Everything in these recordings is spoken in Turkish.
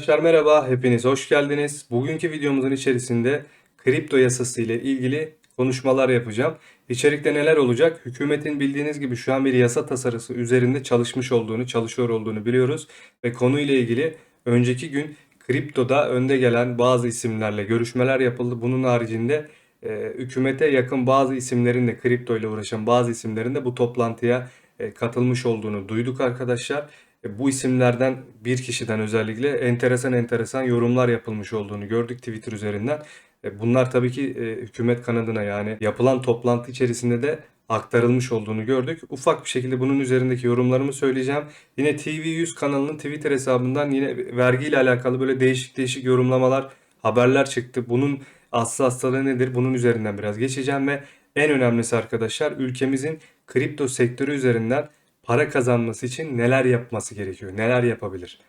Arkadaşlar merhaba, hepiniz hoş geldiniz. Bugünkü videomuzun içerisinde kripto yasası ile ilgili konuşmalar yapacağım. İçerikte neler olacak? Hükümetin bildiğiniz gibi şu an bir yasa tasarısı üzerinde çalışmış olduğunu, çalışıyor olduğunu biliyoruz. Ve konuyla ilgili önceki gün kriptoda önde gelen bazı isimlerle görüşmeler yapıldı. Bunun haricinde e, hükümete yakın bazı isimlerin de kripto ile uğraşan bazı isimlerin de bu toplantıya e, katılmış olduğunu duyduk arkadaşlar. E, Bu isimlerden bir kişiden özellikle enteresan enteresan yorumlar yapılmış olduğunu gördük Twitter üzerinden. E, Bunlar tabii ki e, hükümet kanadına yani yapılan toplantı içerisinde de aktarılmış olduğunu gördük. Ufak bir şekilde bunun üzerindeki yorumlarımı söyleyeceğim. Yine TV100 kanalının Twitter hesabından yine vergiyle alakalı böyle değişik değişik yorumlamalar, haberler çıktı. Bunun aslı hastalığı nedir? Bunun üzerinden biraz geçeceğim ve en önemlisi arkadaşlar ülkemizin kripto sektörü üzerinden para kazanması için neler yapması gerekiyor? Neler yapabilir?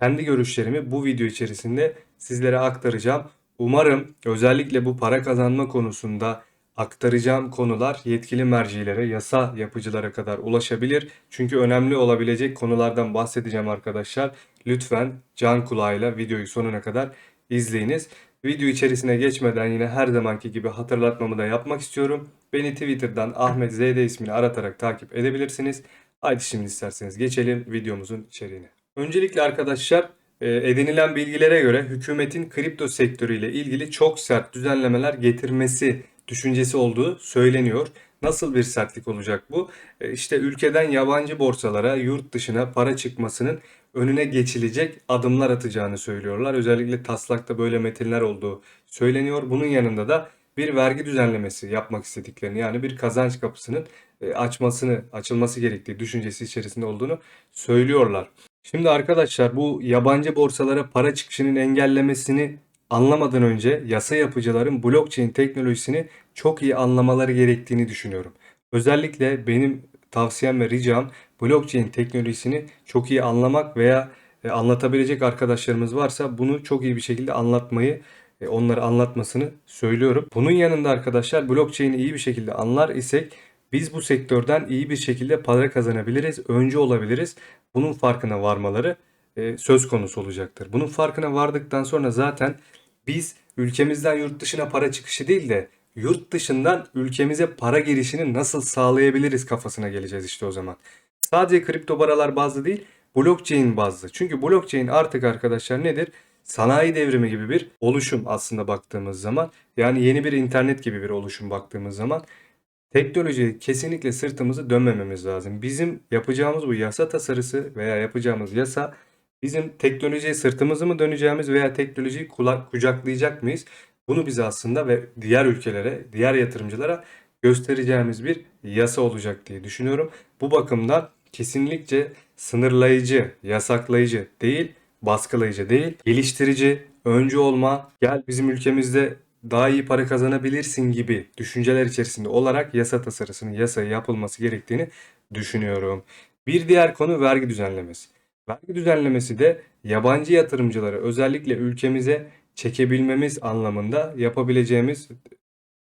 Kendi görüşlerimi bu video içerisinde sizlere aktaracağım. Umarım özellikle bu para kazanma konusunda aktaracağım konular yetkili mercilere, yasa yapıcılara kadar ulaşabilir. Çünkü önemli olabilecek konulardan bahsedeceğim arkadaşlar. Lütfen can kulağıyla videoyu sonuna kadar izleyiniz. Video içerisine geçmeden yine her zamanki gibi hatırlatmamı da yapmak istiyorum. Beni Twitter'dan Ahmet ZD ismini aratarak takip edebilirsiniz. Haydi şimdi isterseniz geçelim videomuzun içeriğine. Öncelikle arkadaşlar e, edinilen bilgilere göre hükümetin kripto sektörüyle ilgili çok sert düzenlemeler getirmesi düşüncesi olduğu söyleniyor. Nasıl bir sertlik olacak bu? E, İşte ülkeden yabancı borsalara, yurt dışına para çıkmasının önüne geçilecek adımlar atacağını söylüyorlar. Özellikle taslakta böyle metinler olduğu söyleniyor. Bunun yanında da bir vergi düzenlemesi yapmak istediklerini yani bir kazanç kapısının e, açmasını, açılması gerektiği düşüncesi içerisinde olduğunu söylüyorlar. Şimdi arkadaşlar bu yabancı borsalara para çıkışının engellemesini anlamadan önce yasa yapıcıların blockchain teknolojisini çok iyi anlamaları gerektiğini düşünüyorum. Özellikle benim tavsiyem ve ricam blockchain teknolojisini çok iyi anlamak veya e, anlatabilecek arkadaşlarımız varsa bunu çok iyi bir şekilde anlatmayı onları anlatmasını söylüyorum. Bunun yanında arkadaşlar blockchain'i iyi bir şekilde anlar isek biz bu sektörden iyi bir şekilde para kazanabiliriz, öncü olabiliriz. Bunun farkına varmaları e, söz konusu olacaktır. Bunun farkına vardıktan sonra zaten biz ülkemizden yurt dışına para çıkışı değil de yurt dışından ülkemize para girişini nasıl sağlayabiliriz kafasına geleceğiz işte o zaman. Sadece kripto paralar bazlı değil, blockchain bazlı. Çünkü blockchain artık arkadaşlar nedir? Sanayi devrimi gibi bir oluşum aslında baktığımız zaman. Yani yeni bir internet gibi bir oluşum baktığımız zaman. Teknolojiye kesinlikle sırtımızı dönmememiz lazım. Bizim yapacağımız bu yasa tasarısı veya yapacağımız yasa bizim teknolojiye sırtımızı mı döneceğimiz veya teknolojiyi kulak, kucaklayacak mıyız? Bunu bize aslında ve diğer ülkelere, diğer yatırımcılara göstereceğimiz bir yasa olacak diye düşünüyorum. Bu bakımdan kesinlikle sınırlayıcı, yasaklayıcı değil, baskılayıcı değil, geliştirici, öncü olma, gel bizim ülkemizde daha iyi para kazanabilirsin gibi düşünceler içerisinde olarak yasa tasarısının yasaya yapılması gerektiğini düşünüyorum. Bir diğer konu vergi düzenlemesi. Vergi düzenlemesi de yabancı yatırımcıları özellikle ülkemize çekebilmemiz anlamında yapabileceğimiz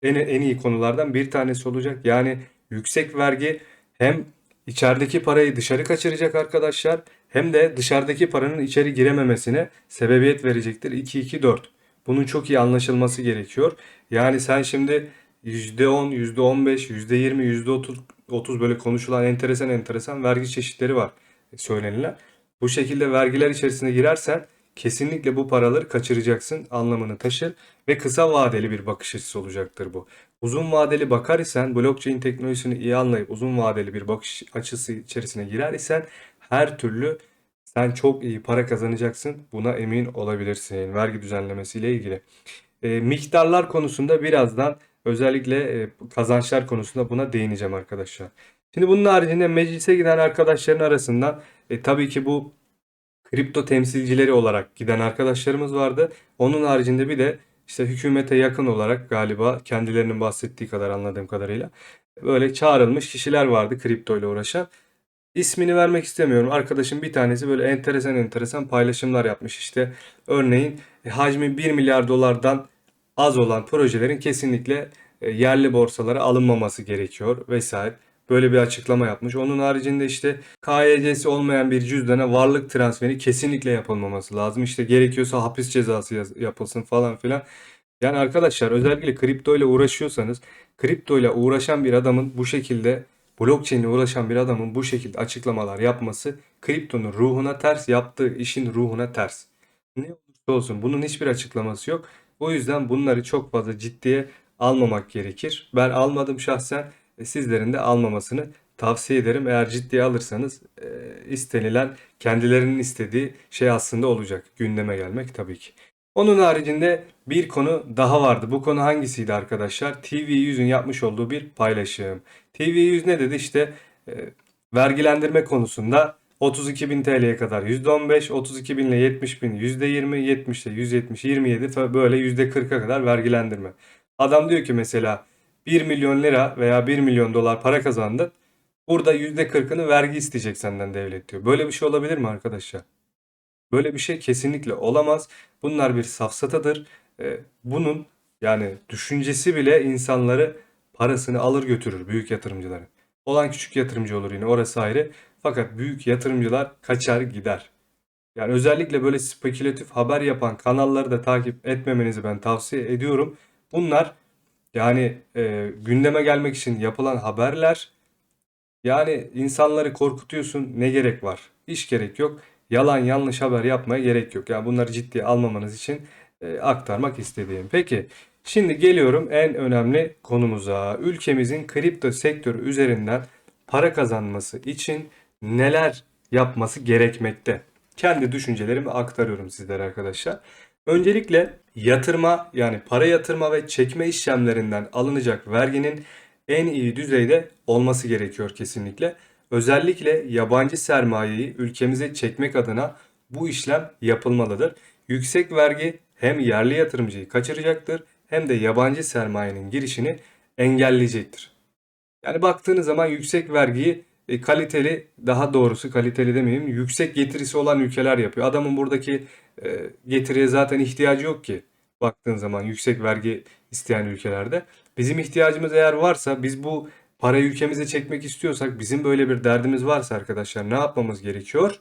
en, en iyi konulardan bir tanesi olacak. Yani yüksek vergi hem içerideki parayı dışarı kaçıracak arkadaşlar hem de dışarıdaki paranın içeri girememesine sebebiyet verecektir. 2-2-4. Bunun çok iyi anlaşılması gerekiyor. Yani sen şimdi %10, %15, %20, %30 30 böyle konuşulan enteresan enteresan vergi çeşitleri var söylenilen. Bu şekilde vergiler içerisine girersen kesinlikle bu paraları kaçıracaksın anlamını taşır ve kısa vadeli bir bakış açısı olacaktır bu. Uzun vadeli bakar isen blockchain teknolojisini iyi anlayıp uzun vadeli bir bakış açısı içerisine girer isen her türlü sen çok iyi para kazanacaksın. Buna emin olabilirsin vergi düzenlemesiyle ilgili. E, miktarlar konusunda birazdan özellikle e, kazançlar konusunda buna değineceğim arkadaşlar. Şimdi bunun haricinde meclise giden arkadaşların arasından e, tabii ki bu kripto temsilcileri olarak giden arkadaşlarımız vardı. Onun haricinde bir de işte hükümete yakın olarak galiba kendilerinin bahsettiği kadar anladığım kadarıyla böyle çağrılmış kişiler vardı kripto ile uğraşan. İsmini vermek istemiyorum. Arkadaşım bir tanesi böyle enteresan enteresan paylaşımlar yapmış. İşte örneğin e, hacmi 1 milyar dolardan az olan projelerin kesinlikle e, yerli borsalara alınmaması gerekiyor vesaire. böyle bir açıklama yapmış. Onun haricinde işte KYC'si olmayan bir cüzdana varlık transferi kesinlikle yapılmaması lazım. İşte gerekiyorsa hapis cezası yapılsın falan filan. Yani arkadaşlar özellikle kripto ile uğraşıyorsanız kripto ile uğraşan bir adamın bu şekilde blockchain ile uğraşan bir adamın bu şekilde açıklamalar yapması kriptonun ruhuna ters, yaptığı işin ruhuna ters. Ne olursa olsun bunun hiçbir açıklaması yok. O yüzden bunları çok fazla ciddiye almamak gerekir. Ben almadım şahsen. E, Sizlerin de almamasını tavsiye ederim. Eğer ciddiye alırsanız e, istenilen, kendilerinin istediği şey aslında olacak. Gündeme gelmek tabii ki. Onun haricinde bir konu daha vardı. Bu konu hangisiydi arkadaşlar? TV100'ün yapmış olduğu bir paylaşım. TV100 ne dedi? İşte e, vergilendirme konusunda 32.000 TL'ye kadar %15, 32.000 ile 70.000 %20, 70 ile 170, 27 fa- böyle %40'a kadar vergilendirme. Adam diyor ki mesela 1 milyon lira veya 1 milyon dolar para kazandın. Burada %40'ını vergi isteyecek senden devlet diyor. Böyle bir şey olabilir mi arkadaşlar? Böyle bir şey kesinlikle olamaz. Bunlar bir safsatadır. Ee, bunun yani düşüncesi bile insanları parasını alır götürür büyük yatırımcıların. Olan küçük yatırımcı olur yine orası ayrı. Fakat büyük yatırımcılar kaçar gider. Yani özellikle böyle spekülatif haber yapan kanalları da takip etmemenizi ben tavsiye ediyorum. Bunlar yani e, gündeme gelmek için yapılan haberler yani insanları korkutuyorsun ne gerek var? Hiç gerek yok. Yalan yanlış haber yapmaya gerek yok. Yani bunları ciddiye almamanız için e, aktarmak istediğim. Peki şimdi geliyorum en önemli konumuza. Ülkemizin kripto sektörü üzerinden para kazanması için neler yapması gerekmekte? Kendi düşüncelerimi aktarıyorum sizlere arkadaşlar. Öncelikle yatırma yani para yatırma ve çekme işlemlerinden alınacak verginin en iyi düzeyde olması gerekiyor kesinlikle. Özellikle yabancı sermayeyi ülkemize çekmek adına bu işlem yapılmalıdır. Yüksek vergi hem yerli yatırımcıyı kaçıracaktır hem de yabancı sermayenin girişini engelleyecektir. Yani baktığınız zaman yüksek vergiyi e, kaliteli, daha doğrusu kaliteli demeyeyim, yüksek getirisi olan ülkeler yapıyor. Adamın buradaki e, getiriye zaten ihtiyacı yok ki. Baktığın zaman yüksek vergi isteyen ülkelerde. Bizim ihtiyacımız eğer varsa, biz bu parayı ülkemize çekmek istiyorsak, bizim böyle bir derdimiz varsa arkadaşlar ne yapmamız gerekiyor?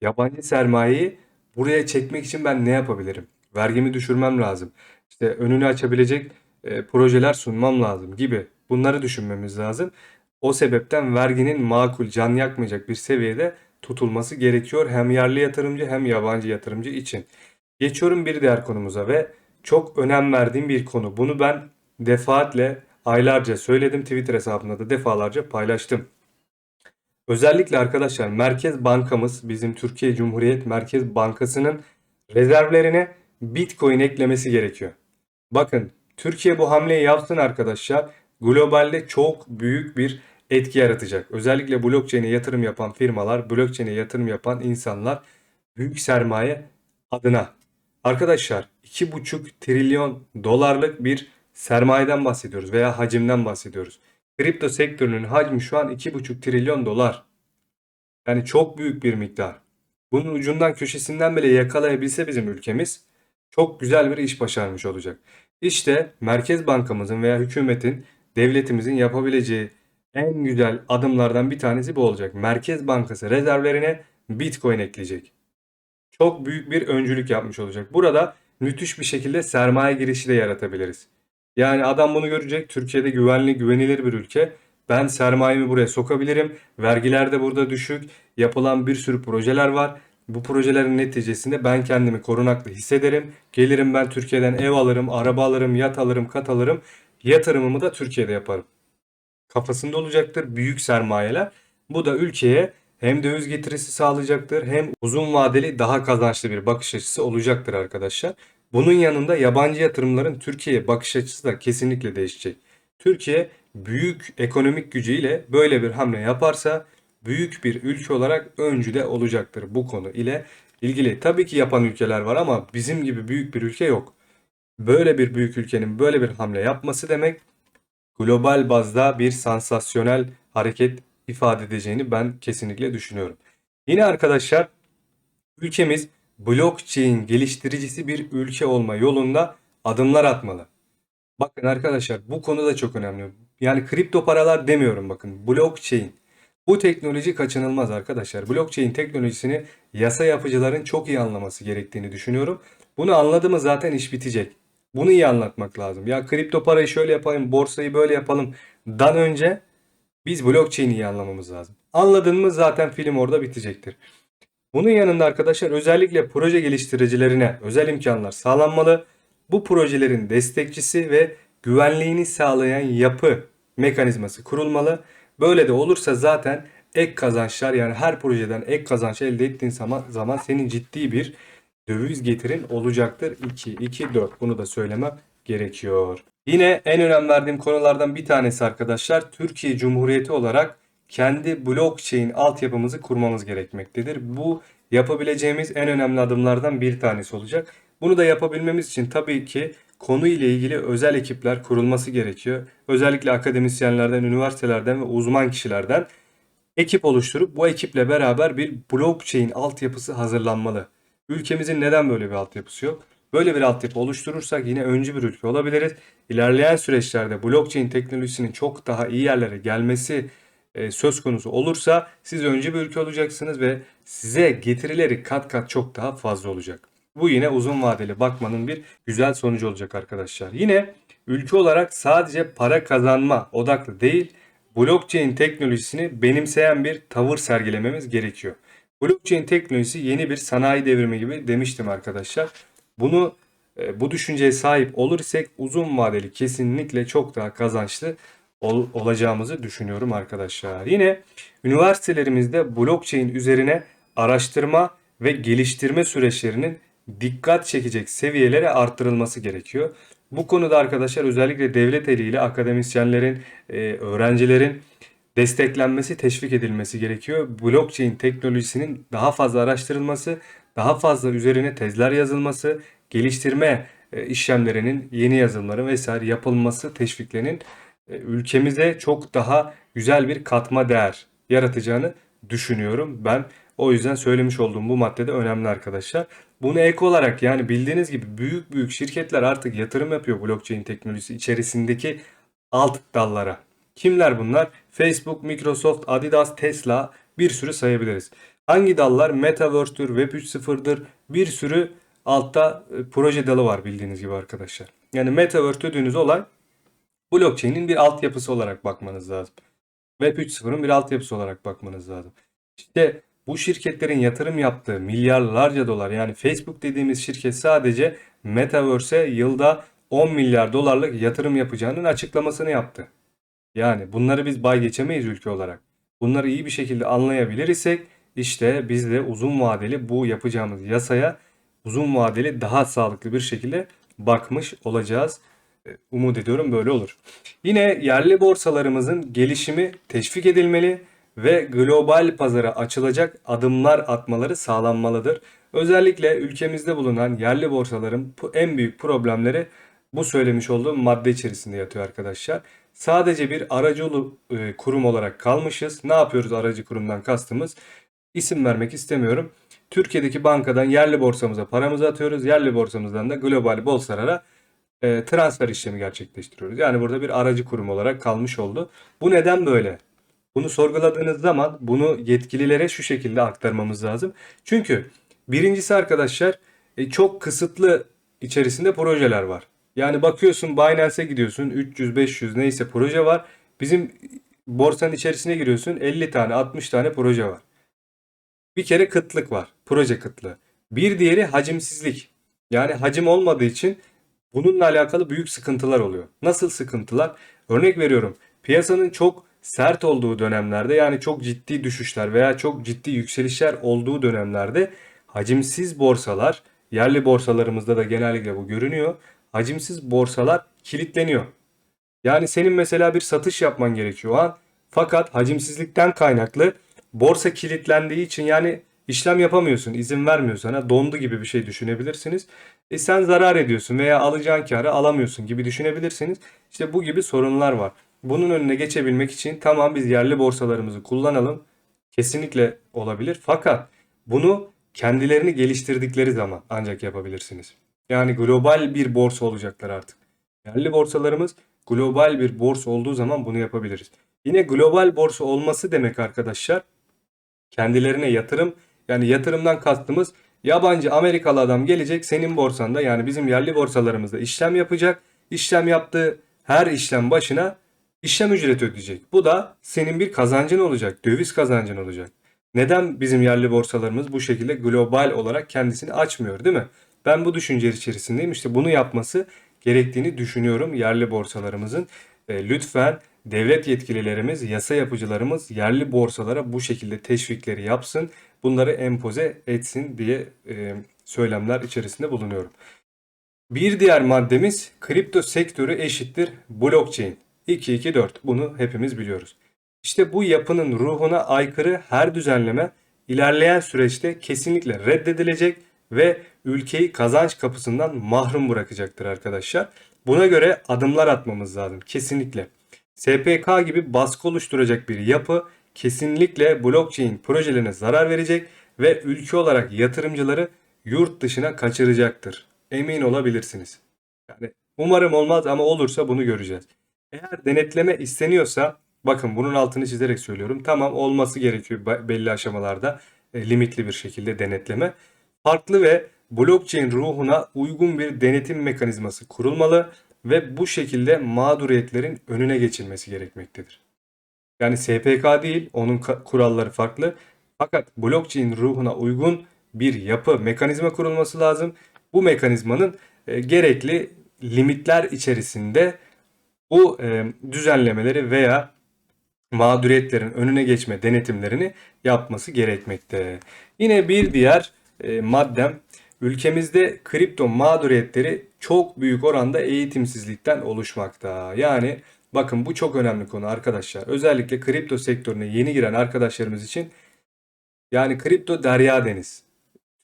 Yabancı sermayeyi buraya çekmek için ben ne yapabilirim? Vergimi düşürmem lazım. İşte önünü açabilecek e, projeler sunmam lazım gibi. Bunları düşünmemiz lazım. O sebepten verginin makul, can yakmayacak bir seviyede tutulması gerekiyor hem yerli yatırımcı hem yabancı yatırımcı için. Geçiyorum bir diğer konumuza ve çok önem verdiğim bir konu. Bunu ben defaatle aylarca söyledim. Twitter hesabımda da defalarca paylaştım. Özellikle arkadaşlar Merkez Bankamız bizim Türkiye Cumhuriyet Merkez Bankası'nın rezervlerine Bitcoin eklemesi gerekiyor. Bakın Türkiye bu hamleyi yapsın arkadaşlar. Globalde çok büyük bir etki yaratacak. Özellikle blockchain'e yatırım yapan firmalar, blockchain'e yatırım yapan insanlar büyük sermaye adına. Arkadaşlar 2,5 trilyon dolarlık bir sermayeden bahsediyoruz veya hacimden bahsediyoruz. Kripto sektörünün hacmi şu an 2,5 trilyon dolar. Yani çok büyük bir miktar. Bunun ucundan köşesinden bile yakalayabilse bizim ülkemiz çok güzel bir iş başarmış olacak. İşte Merkez Bankamızın veya hükümetin, devletimizin yapabileceği en güzel adımlardan bir tanesi bu olacak. Merkez Bankası rezervlerine Bitcoin ekleyecek. Çok büyük bir öncülük yapmış olacak. Burada müthiş bir şekilde sermaye girişi de yaratabiliriz. Yani adam bunu görecek. Türkiye'de güvenli, güvenilir bir ülke. Ben sermayemi buraya sokabilirim. Vergiler de burada düşük. Yapılan bir sürü projeler var. Bu projelerin neticesinde ben kendimi korunaklı hissederim. Gelirim ben Türkiye'den ev alırım, araba alırım, yat alırım, kat alırım. Yatırımımı da Türkiye'de yaparım. Kafasında olacaktır büyük sermayeler. Bu da ülkeye hem döviz getirisi sağlayacaktır hem uzun vadeli daha kazançlı bir bakış açısı olacaktır arkadaşlar. Bunun yanında yabancı yatırımların Türkiye'ye bakış açısı da kesinlikle değişecek. Türkiye büyük ekonomik gücüyle böyle bir hamle yaparsa büyük bir ülke olarak öncüde olacaktır bu konu ile ilgili. Tabii ki yapan ülkeler var ama bizim gibi büyük bir ülke yok. Böyle bir büyük ülkenin böyle bir hamle yapması demek global bazda bir sansasyonel hareket ifade edeceğini ben kesinlikle düşünüyorum. Yine arkadaşlar ülkemiz blockchain geliştiricisi bir ülke olma yolunda adımlar atmalı. Bakın arkadaşlar bu konu da çok önemli. yani kripto paralar demiyorum bakın. Blockchain. Bu teknoloji kaçınılmaz arkadaşlar. Blockchain teknolojisini yasa yapıcıların çok iyi anlaması gerektiğini düşünüyorum. Bunu anladı mı zaten iş bitecek. Bunu iyi anlatmak lazım. Ya kripto parayı şöyle yapalım, borsayı böyle yapalım dan önce biz blockchain'i iyi anlamamız lazım. Anladın mı zaten film orada bitecektir. Bunun yanında arkadaşlar özellikle proje geliştiricilerine özel imkanlar sağlanmalı. Bu projelerin destekçisi ve güvenliğini sağlayan yapı mekanizması kurulmalı. Böyle de olursa zaten ek kazançlar yani her projeden ek kazanç elde ettiğin zaman, zaman senin ciddi bir döviz getirin olacaktır. 2, 2, 4 bunu da söylemem gerekiyor. Yine en önem verdiğim konulardan bir tanesi arkadaşlar Türkiye Cumhuriyeti olarak kendi blockchain altyapımızı kurmamız gerekmektedir. Bu yapabileceğimiz en önemli adımlardan bir tanesi olacak. Bunu da yapabilmemiz için tabii ki konu ile ilgili özel ekipler kurulması gerekiyor. Özellikle akademisyenlerden, üniversitelerden ve uzman kişilerden ekip oluşturup bu ekiple beraber bir blockchain altyapısı hazırlanmalı. Ülkemizin neden böyle bir altyapısı yok? Böyle bir altyapı oluşturursak yine öncü bir ülke olabiliriz. İlerleyen süreçlerde blockchain teknolojisinin çok daha iyi yerlere gelmesi söz konusu olursa siz öncü bir ülke olacaksınız ve size getirileri kat kat çok daha fazla olacak. Bu yine uzun vadeli bakmanın bir güzel sonucu olacak arkadaşlar. Yine ülke olarak sadece para kazanma odaklı değil, blockchain teknolojisini benimseyen bir tavır sergilememiz gerekiyor. Blockchain teknolojisi yeni bir sanayi devrimi gibi demiştim arkadaşlar. Bunu e, bu düşünceye sahip olur isek uzun vadeli kesinlikle çok daha kazançlı ol, olacağımızı düşünüyorum arkadaşlar. Yine üniversitelerimizde blockchain üzerine araştırma ve geliştirme süreçlerinin dikkat çekecek seviyelere arttırılması gerekiyor. Bu konuda arkadaşlar özellikle devlet eliyle akademisyenlerin, e, öğrencilerin desteklenmesi, teşvik edilmesi gerekiyor. Blockchain teknolojisinin daha fazla araştırılması, daha fazla üzerine tezler yazılması, geliştirme e, işlemlerinin, yeni yazılımların vesaire yapılması teşviklerinin ülkemize çok daha güzel bir katma değer yaratacağını düşünüyorum. Ben o yüzden söylemiş olduğum bu madde de önemli arkadaşlar. Bunu ek olarak yani bildiğiniz gibi büyük büyük şirketler artık yatırım yapıyor blockchain teknolojisi içerisindeki alt dallara. Kimler bunlar? Facebook, Microsoft, Adidas, Tesla bir sürü sayabiliriz. Hangi dallar? Metaverse'tür, Web 3.0'dır. Bir sürü altta e, proje dalı var bildiğiniz gibi arkadaşlar. Yani Metaverse dediğiniz olay blockchain'in bir altyapısı olarak bakmanız lazım. Web 3.0'ın bir altyapısı olarak bakmanız lazım. İşte bu şirketlerin yatırım yaptığı milyarlarca dolar yani Facebook dediğimiz şirket sadece Metaverse'e yılda 10 milyar dolarlık yatırım yapacağının açıklamasını yaptı. Yani bunları biz bay geçemeyiz ülke olarak. Bunları iyi bir şekilde anlayabilir isek işte biz de uzun vadeli bu yapacağımız yasaya uzun vadeli daha sağlıklı bir şekilde bakmış olacağız. E, umut ediyorum böyle olur. Yine yerli borsalarımızın gelişimi teşvik edilmeli ve global pazara açılacak adımlar atmaları sağlanmalıdır. Özellikle ülkemizde bulunan yerli borsaların en büyük problemleri bu söylemiş olduğum madde içerisinde yatıyor arkadaşlar. Sadece bir aracı e, kurum olarak kalmışız. Ne yapıyoruz aracı kurumdan kastımız? İsim vermek istemiyorum. Türkiye'deki bankadan yerli borsamıza paramızı atıyoruz. Yerli borsamızdan da global borsalara e, transfer işlemi gerçekleştiriyoruz. Yani burada bir aracı kurum olarak kalmış oldu. Bu neden böyle? Bunu sorguladığınız zaman bunu yetkililere şu şekilde aktarmamız lazım. Çünkü birincisi arkadaşlar e, çok kısıtlı içerisinde projeler var. Yani bakıyorsun Binance'e gidiyorsun 300-500 neyse proje var. Bizim borsanın içerisine giriyorsun 50 tane 60 tane proje var. Bir kere kıtlık var. Proje kıtlığı. Bir diğeri hacimsizlik. Yani hacim olmadığı için bununla alakalı büyük sıkıntılar oluyor. Nasıl sıkıntılar? Örnek veriyorum. Piyasanın çok sert olduğu dönemlerde yani çok ciddi düşüşler veya çok ciddi yükselişler olduğu dönemlerde hacimsiz borsalar yerli borsalarımızda da genellikle bu görünüyor. Hacimsiz borsalar kilitleniyor. Yani senin mesela bir satış yapman gerekiyor o an. Fakat hacimsizlikten kaynaklı borsa kilitlendiği için yani işlem yapamıyorsun, izin vermiyor sana. Dondu gibi bir şey düşünebilirsiniz. E sen zarar ediyorsun veya alacağın karı alamıyorsun gibi düşünebilirsiniz. İşte bu gibi sorunlar var. Bunun önüne geçebilmek için tamam biz yerli borsalarımızı kullanalım. Kesinlikle olabilir. Fakat bunu kendilerini geliştirdikleri zaman ancak yapabilirsiniz. Yani global bir borsa olacaklar artık. Yerli borsalarımız global bir borsa olduğu zaman bunu yapabiliriz. Yine global borsa olması demek arkadaşlar kendilerine yatırım yani yatırımdan kastımız yabancı Amerikalı adam gelecek senin borsanda yani bizim yerli borsalarımızda işlem yapacak. İşlem yaptığı her işlem başına işlem ücreti ödeyecek. Bu da senin bir kazancın olacak. Döviz kazancın olacak. Neden bizim yerli borsalarımız bu şekilde global olarak kendisini açmıyor değil mi? Ben bu düşünce içerisindeyim. İşte bunu yapması gerektiğini düşünüyorum yerli borsalarımızın. E, lütfen devlet yetkililerimiz, yasa yapıcılarımız yerli borsalara bu şekilde teşvikleri yapsın. Bunları empoze etsin diye e, söylemler içerisinde bulunuyorum. Bir diğer maddemiz kripto sektörü eşittir blockchain. 224 bunu hepimiz biliyoruz. İşte bu yapının ruhuna aykırı her düzenleme ilerleyen süreçte kesinlikle reddedilecek ve ülkeyi kazanç kapısından mahrum bırakacaktır arkadaşlar. Buna göre adımlar atmamız lazım kesinlikle. SPK gibi baskı oluşturacak bir yapı kesinlikle blockchain projelerine zarar verecek ve ülke olarak yatırımcıları yurt dışına kaçıracaktır. Emin olabilirsiniz. Yani umarım olmaz ama olursa bunu göreceğiz. Eğer denetleme isteniyorsa bakın bunun altını çizerek söylüyorum. Tamam olması gerekiyor be- belli aşamalarda e, limitli bir şekilde denetleme. Farklı ve blockchain ruhuna uygun bir denetim mekanizması kurulmalı ve bu şekilde mağduriyetlerin önüne geçilmesi gerekmektedir. Yani SPK değil, onun kuralları farklı. Fakat blockchain ruhuna uygun bir yapı, mekanizma kurulması lazım. Bu mekanizmanın e, gerekli limitler içerisinde bu e, düzenlemeleri veya mağduriyetlerin önüne geçme denetimlerini yapması gerekmekte. Yine bir diğer e, maddem ülkemizde kripto mağduriyetleri çok büyük oranda eğitimsizlikten oluşmakta. Yani bakın bu çok önemli konu arkadaşlar. Özellikle kripto sektörüne yeni giren arkadaşlarımız için yani kripto derya deniz.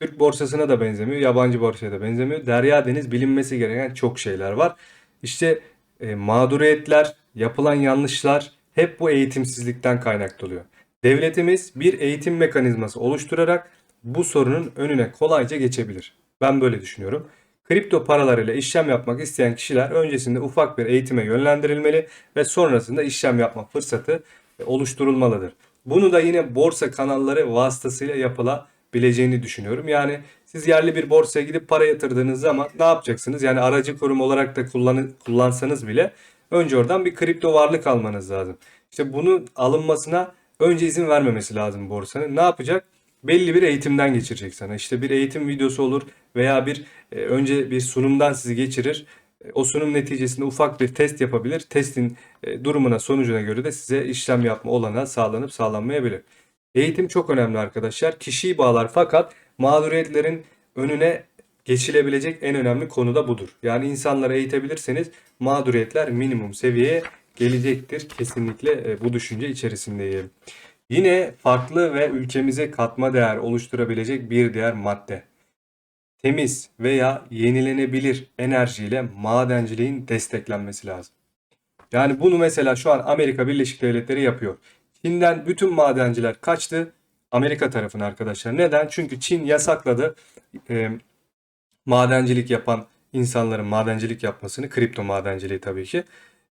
Türk borsasına da benzemiyor, yabancı borsaya da benzemiyor. Derya deniz bilinmesi gereken çok şeyler var. İşte e, mağduriyetler, yapılan yanlışlar hep bu eğitimsizlikten kaynaklı oluyor. Devletimiz bir eğitim mekanizması oluşturarak bu sorunun önüne kolayca geçebilir. Ben böyle düşünüyorum. Kripto paralarıyla işlem yapmak isteyen kişiler öncesinde ufak bir eğitime yönlendirilmeli ve sonrasında işlem yapma fırsatı e, oluşturulmalıdır. Bunu da yine borsa kanalları vasıtasıyla yapılabileceğini düşünüyorum. Yani siz yerli bir borsaya gidip para yatırdığınız zaman ne yapacaksınız? Yani aracı kurum olarak da kullanı- kullansanız bile önce oradan bir kripto varlık almanız lazım. İşte bunun alınmasına önce izin vermemesi lazım borsanın. Ne yapacak? Belli bir eğitimden geçirecek sana. İşte bir eğitim videosu olur veya bir önce bir sunumdan sizi geçirir. E, O sunum neticesinde ufak bir test yapabilir. Testin e, durumuna, sonucuna göre de size işlem yapma olanağı sağlanıp sağlanmayabilir. Eğitim çok önemli arkadaşlar. Kişiyi bağlar fakat mağduriyetlerin önüne geçilebilecek en önemli konu da budur. Yani insanları eğitebilirseniz mağduriyetler minimum seviyeye gelecektir. Kesinlikle e, bu düşünce içerisindeyim. Yine farklı ve ülkemize katma değer oluşturabilecek bir diğer madde. Temiz veya yenilenebilir enerjiyle madenciliğin desteklenmesi lazım. Yani bunu mesela şu an Amerika Birleşik Devletleri yapıyor. Çin'den bütün madenciler kaçtı Amerika tarafına arkadaşlar. Neden? Çünkü Çin yasakladı e, madencilik yapan insanların madencilik yapmasını, kripto madenciliği tabii ki.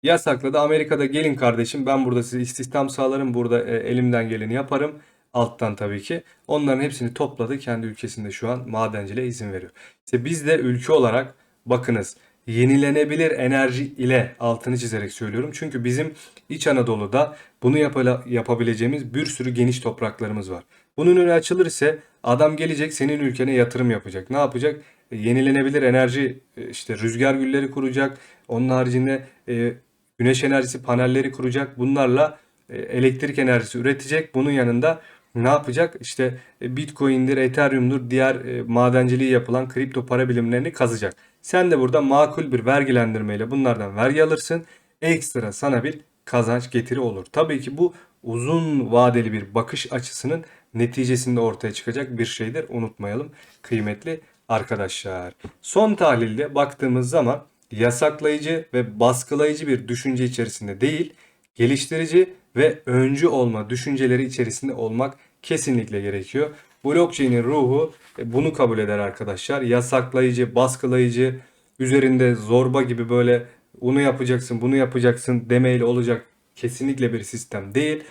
Yasakladı. Amerika'da gelin kardeşim ben burada size istihdam sağlarım. Burada e, elimden geleni yaparım. Alttan tabii ki. Onların hepsini topladı. Kendi ülkesinde şu an madenciliğe izin veriyor. İşte biz de ülke olarak bakınız yenilenebilir enerji ile altını çizerek söylüyorum. Çünkü bizim İç Anadolu'da bunu yapala- yapabileceğimiz bir sürü geniş topraklarımız var. Bunun önü açılır ise adam gelecek senin ülkene yatırım yapacak. Ne yapacak? E, Yenilenebilir enerji e, işte rüzgar gülleri kuracak. Onun haricinde e, güneş enerjisi panelleri kuracak. Bunlarla e, elektrik enerjisi üretecek. Bunun yanında ne yapacak? İşte e, Bitcoin'dir, Ethereum'dur, diğer e, madenciliği yapılan kripto para birimlerini kazacak. Sen de burada makul bir vergilendirmeyle bunlardan vergi alırsın. Ekstra sana bir kazanç getiri olur. Tabii ki bu uzun vadeli bir bakış açısının neticesinde ortaya çıkacak bir şeydir. Unutmayalım kıymetli arkadaşlar. Son tahlilde baktığımız zaman yasaklayıcı ve baskılayıcı bir düşünce içerisinde değil, geliştirici ve öncü olma düşünceleri içerisinde olmak kesinlikle gerekiyor. Blockchain'in ruhu e, bunu kabul eder arkadaşlar. Yasaklayıcı, baskılayıcı, üzerinde zorba gibi böyle onu yapacaksın, bunu yapacaksın demeyle olacak kesinlikle bir sistem değil.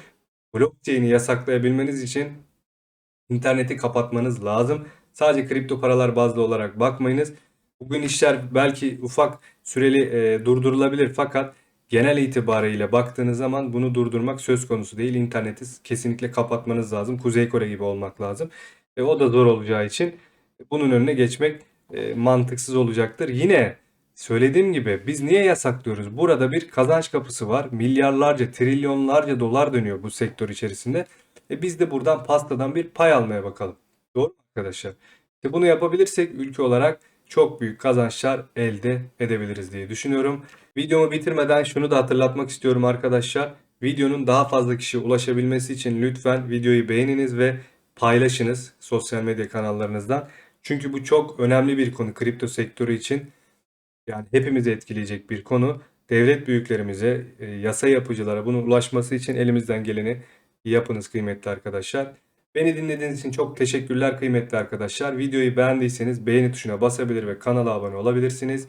Blockchain'i yasaklayabilmeniz için interneti kapatmanız lazım. Sadece kripto paralar bazlı olarak bakmayınız. Bugün işler belki ufak süreli e, durdurulabilir fakat genel itibarıyla baktığınız zaman bunu durdurmak söz konusu değil. İnterneti kesinlikle kapatmanız lazım. Kuzey Kore gibi olmak lazım. Ve o da zor olacağı için bunun önüne geçmek e, mantıksız olacaktır. Yine söylediğim gibi biz niye yasaklıyoruz? Burada bir kazanç kapısı var. Milyarlarca, trilyonlarca dolar dönüyor bu sektör içerisinde. E biz de buradan pastadan bir pay almaya bakalım. Doğru mu arkadaşlar? İşte bunu yapabilirsek ülke olarak çok büyük kazançlar elde edebiliriz diye düşünüyorum. Videomu bitirmeden şunu da hatırlatmak istiyorum arkadaşlar. Videonun daha fazla kişiye ulaşabilmesi için lütfen videoyu beğeniniz ve paylaşınız sosyal medya kanallarınızdan. Çünkü bu çok önemli bir konu kripto sektörü için. Yani hepimizi etkileyecek bir konu. Devlet büyüklerimize, e, yasa yapıcılara bunun ulaşması için elimizden geleni yapınız kıymetli arkadaşlar. Beni dinlediğiniz için çok teşekkürler kıymetli arkadaşlar. Videoyu beğendiyseniz beğeni tuşuna basabilir ve kanala abone olabilirsiniz.